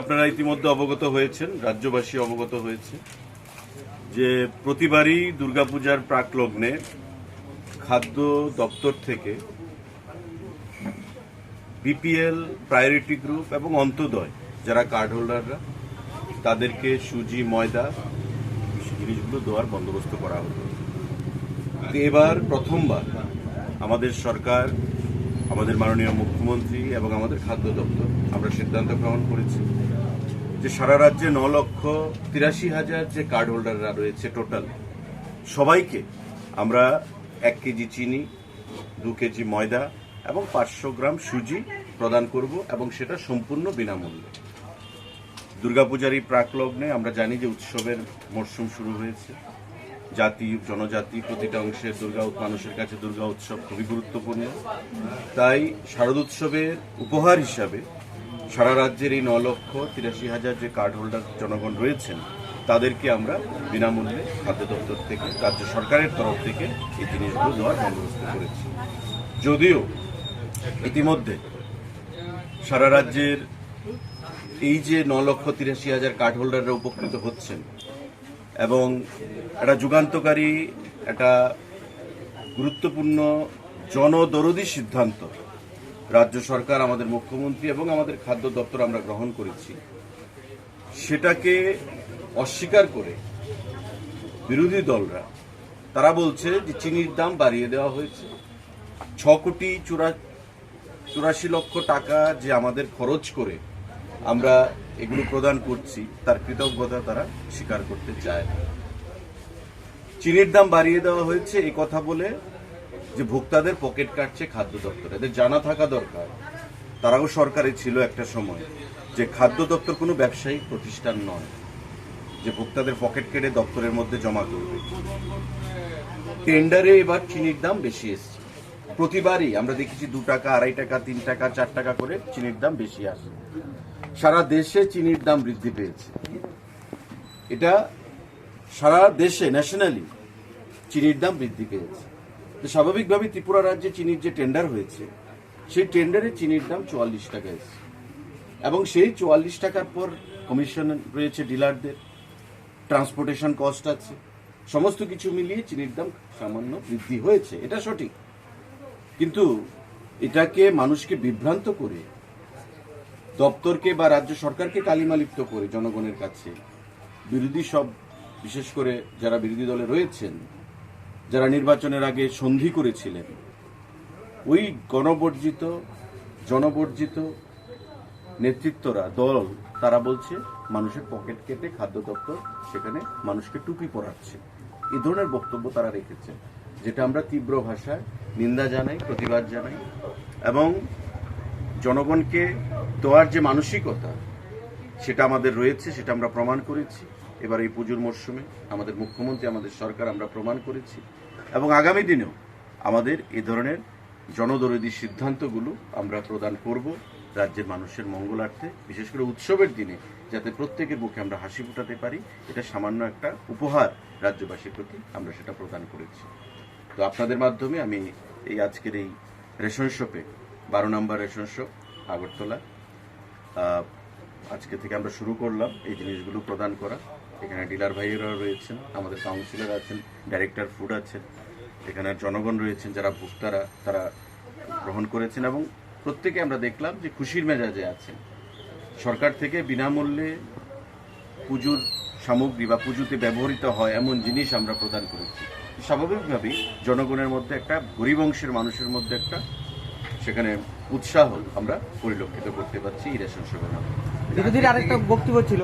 আপনারা ইতিমধ্যে অবগত হয়েছেন, রাজ্যবাসী অবগত হয়েছে, যে প্রতিবারই দুর্গাপূজার প্রাকলগ্নে খাদ্য দপ্তর থেকে বিপিএল, প্রায়োরিটি গ্রুপ এবং অন্তদয়, যারা কার্ড হোল্ডাররা তাদেরকে সুজি, ময়দা জিনিসগুলো দেওয়ার বন্দোবস্ত করা হতো এবার প্রথমবার আমাদের সরকার আমাদের মাননীয় মুখ্যমন্ত্রী এবং আমাদের খাদ্য দপ্তর, আমরা সিদ্ধান্ত গ্রহণ করেছি যে সারা রাজ্যে ন লক্ষ তিরাশি হাজার যে কার্ড হোল্ডাররা রয়েছে টোটাল সবাইকে আমরা এক কেজি চিনি, দু কেজি ময়দা এবং পাঁচশো গ্রাম সুজি প্রদান করব এবং সেটা সম্পূর্ণ বিনামূল্যে। দুর্গাপূজার এই প্রাকলগ্নে আমরা জানি যে উৎসবের মরশুম শুরু হয়েছে। জাতি, জনজাতি, প্রতিটা অংশের দুর্গা মানুষের কাছে দুর্গা উৎসব খুবই গুরুত্বপূর্ণ। তাই শারদ উৎসবের উপহার হিসাবে সারা রাজ্যের এই ন লক্ষ তিরাশি হাজার যে কার্ড হোল্ডার জনগণ রয়েছেন, তাদেরকে আমরা বিনামূল্যে খাদ্য দপ্তর থেকে, রাজ্য সরকারের তরফ থেকে এই জিনিসগুলো দেওয়ার বন্দোবস্ত করেছি। যদিও ইতিমধ্যে সারা রাজ্যের এই যে ন লক্ষ তিরাশি হাজার কার্ড হোল্ডাররা উপকৃত হচ্ছেন এবং একটা যুগান্তকারী, একটা গুরুত্বপূর্ণ জনদরদি সিদ্ধান্ত রাজ্য সরকার, আমাদের মুখ্যমন্ত্রী এবং আমাদের খাদ্য দপ্তর আমরা গ্রহণ করেছি। সেটাকে অস্বীকার করে বিরোধী দলরা, তারা বলছে যে চিনির দাম বাড়িয়ে দেওয়া হয়েছে। ছ কোটি চুরা, চুরাশি লক্ষ টাকা যে আমাদের খরচ করে আমরা এগুলো প্রদান করছি, তার কৃতজ্ঞতা তারা স্বীকার করতে চায় চিনির দাম বাড়িয়ে দেওয়া হয়েছে এই কথা বলে যে ভোক্তাদের পকেট কাটছে খাদ্য দপ্তর। এদের জানা থাকা দরকার। তারাও সরকারে ছিল একটা সময় যে খাদ্য দপ্তর কোনো ব্যবসায়িক প্রতিষ্ঠান নয়, যে ভোক্তাদের পকেট কেটে দপ্তরের মধ্যে জমা করবে। টেন্ডারে এবার চিনির দাম বেশি এসছে। প্রতিবারই আমরা দেখেছি দু টাকা, আড়াই টাকা, তিন টাকা, চার টাকা করে চিনির দাম বেশি আসে সারা দেশে চিনির দাম বৃদ্ধি পেয়েছে। এটা সারা দেশে ন্যাশনালি চিনির দাম বৃদ্ধি পেয়েছে। তো স্বাভাবিকভাবেই ত্রিপুরা রাজ্যে চিনির যে টেন্ডার হয়েছে, সেই টেন্ডারে চিনির দাম চুয়াল্লিশ টাকা এসেছে। এবং সেই চুয়াল্লিশ টাকার পর কমিশন রয়েছে ডিলারদের ট্রান্সপোর্টেশন কস্ট আছে, সমস্ত কিছু মিলিয়ে চিনির দাম সামান্য বৃদ্ধি হয়েছে, এটা সঠিক। কিন্তু এটাকে মানুষকে বিভ্রান্ত করে দপ্তরকে বা রাজ্য সরকারকে কালিমালিপ্ত করে জনগণের কাছে। বিরোধী সব, বিশেষ করে যারা বিরোধী দলে রয়েছেন, যারা নির্বাচনের আগে সন্ধি করেছিলেন, ওই গণবর্জিত, জনবর্জিত নেতৃত্বরা, দল, তারা বলছে, মানুষের পকেট কেটে খাদ্য দপ্তর সেখানে মানুষকে টুপি পরাচ্ছে। এ ধরনের বক্তব্য তারা রেখেছে যেটা আমরা তীব্র ভাষায় নিন্দা জানাই, প্রতিবাদ জানাই এবং জনগণকে দেওয়ার যে মানসিকতা, সেটা আমাদের রয়েছে, সেটা আমরা প্রমাণ করেছি। এবার এই পুজোর মরশুমে আমাদের মুখ্যমন্ত্রী, আমাদের সরকার আমরা প্রমাণ করেছি। এবং আগামী দিনেও আমাদের এ ধরনের জনদরদি সিদ্ধান্তগুলো আমরা প্রদান করব রাজ্যের মানুষের মঙ্গলার্থে, বিশেষ করে উৎসবের দিনে, যাতে প্রত্যেকের মুখে আমরা হাসি ফোটাতে পারি। এটা সামান্য একটা উপহার রাজ্যবাসীর প্রতি আমরা সেটা প্রদান করেছি। তো আপনাদের মাধ্যমে আমি এই আজকের এই রেশন শপে, বারো নম্বর রেশন শপ, আগরতলা আজকে থেকে আমরা শুরু করলাম এই জিনিসগুলো প্রদান করা। এখানে ডিলার ভাইয়েরা রয়েছেন, আমাদের কাউন্সিলর আছেন ডাইরেক্টর ফুড আছেন, এখানে জনগণ রয়েছেন যারা ভোক্তারা, তারা গ্রহণ করেছেন এবং প্রত্যেকে আমরা দেখলাম যে খুশির মেজাজে আছেন। সরকার থেকে বিনামূল্যে পুজোর সামগ্রী বা পুজোতে ব্যবহৃত হয় এমন জিনিস আমরা প্রদান করেছি। স্বাভাবিকভাবেই জনগণের মধ্যে একটা, গরিব অংশের মানুষের মধ্যে একটা, সেখানে উৎসাহ আমরা পরিলক্ষিত করতে পারছি এই রেশন সেবার মাধ্যমে। ধীরে আরেকটা বক্তব্য ছিল